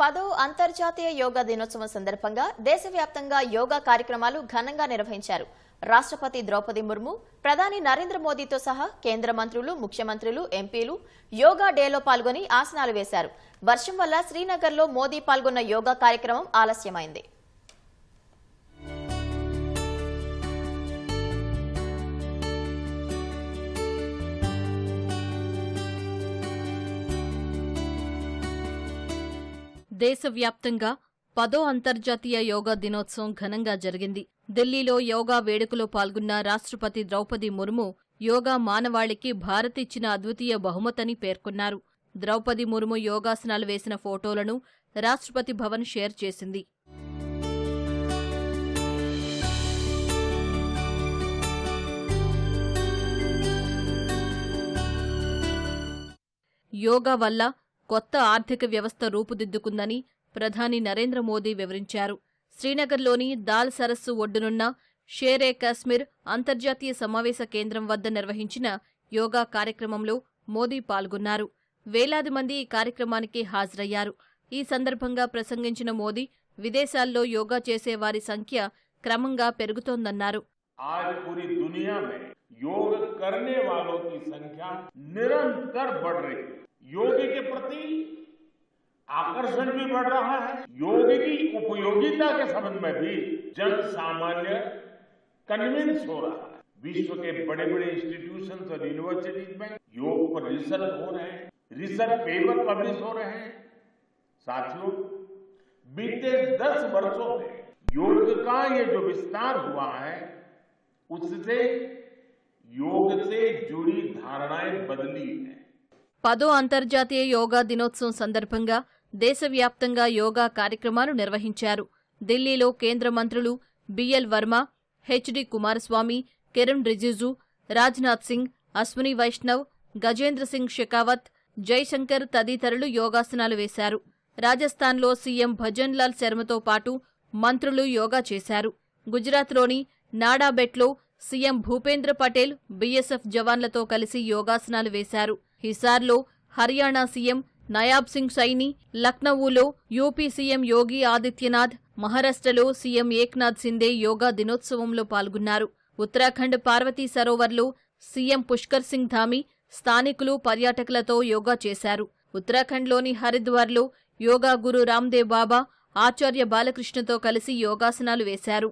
పదో అంతర్జాతీయ యోగా దినోత్సవం సందర్భంగా దేశవ్యాప్తంగా యోగా కార్యక్రమాలు ఘనంగా నిర్వహించారు. రాష్ట్రపతి ద్రౌపది ముర్ము ప్రధాని నరేంద్ర మోదీతో సహా కేంద్ర మంత్రులు ముఖ్యమంత్రులు ఎంపీలు యోగా డేలో పాల్గొని ఆసనాలు వేశారు. వర్షం వల్ల శ్రీనగర్లో మోదీ పాల్గొన్న యోగా కార్యక్రమం ఆలస్యమైంది. దేశవ్యాప్తంగా పదో అంతర్జాతీయ యోగా దినోత్సవం ఘనంగా జరిగింది. ఢిల్లీలో యోగా వేడుకలో పాల్గొన్న రాష్ట్రపతి ద్రౌపది ముర్ము యోగా మానవాళికి భారత్ ఇచ్చిన అద్వితీయ బహుమతని పేర్కొన్నారు. ద్రౌపది ముర్ము యోగాసనాలు వేసిన ఫోటోలను రాష్ట్రపతి భవన్ షేర్ చేసింది. యోగా వల్ల కొత్త ఆర్థిక వ్యవస్థ రూపుదిద్దుకుందని ప్రధాని నరేంద్ర మోదీ వివరించారు శ్రీనగర్లోని దాల్ సరస్సు ఒడ్డునున్న షేర్ ఏ కాశ్మీర్ అంతర్జాతీయ సమావేశ కేంద్రం వద్ద నిర్వహించిన యోగా కార్యక్రమంలో మోదీ పాల్గొన్నారు వేలాది మంది ఈ కార్యక్రమానికి హాజరయ్యారు ఈ సందర్భంగా ప్రసంగించిన మోదీ విదేశాల్లో యోగా చేసే వారి సంఖ్య క్రమంగా పెరుగుతోందన్నారు आज पूरी दुनिया में योग करने वालों की संख्या निरंतर बढ़ रही है योग के प्रति आकर्षण भी बढ़ रहा है। योग की उपयोगिता के संबंध में भी जन सामान्य कन्विंस हो रहा है। विश्व के बड़े बड़े इंस्टीट्यूशन और यूनिवर्सिटीज में योग पर रिसर्च हो रहे हैं। रिसर्च पेपर पब्लिश हो रहे हैं। साथियों बीते दस वर्षों में योग का ये जो विस्तार हुआ है, उससे योग से जुड़ी धारणाएँ बदली है। పదో అంతర్జాతీయ యోగా దినోత్సవం సందర్భంగా దేశవ్యాప్తంగా యోగా కార్యక్రమాలు నిర్వహించారు. ఢిల్లీలో కేంద్ర మంత్రులు B L Verma H D Kumaraswamy Kiren Rijiju Rajnath Singh Ashwini Vaishnaw Gajendra Singh Shekhawat Jaishankar తదితరులు యోగాసనాలు వేశారు. రాజస్థాన్లో సీఎం భజన్లాల్ శర్మతో పాటు మంత్రులు యోగా చేశారు. గుజరాత్లోని నాడాబెట్లో సీఎం భూపేంద్ర పటేల్ బీఎస్ఎఫ్ జవాన్లతో కలిసి యోగాసనాలు వేశారు. హిసార్లో హర్యానా సీఎం నయాబ్ సింగ్ సైని లక్నవూలో యూపీ సీఎం యోగి ఆదిత్యనాథ్ మహారాష్ట్రలో సీఎం ఏక్నాథ్ సిందే యోగా దినోత్సవంలో పాల్గొన్నారు. ఉత్తరాఖండ్ పార్వతీ సరోవర్లో సీఎం పుష్కర్ సింగ్ ధామి స్థానికులు పర్యాటకులతో యోగా చేశారు. ఉత్తరాఖండ్లోని హరిద్వార్లో యోగా గురు రామ్దేవ్ బాబా ఆచార్య బాలకృష్ణతో కలిసి యోగాసనాలు వేశారు.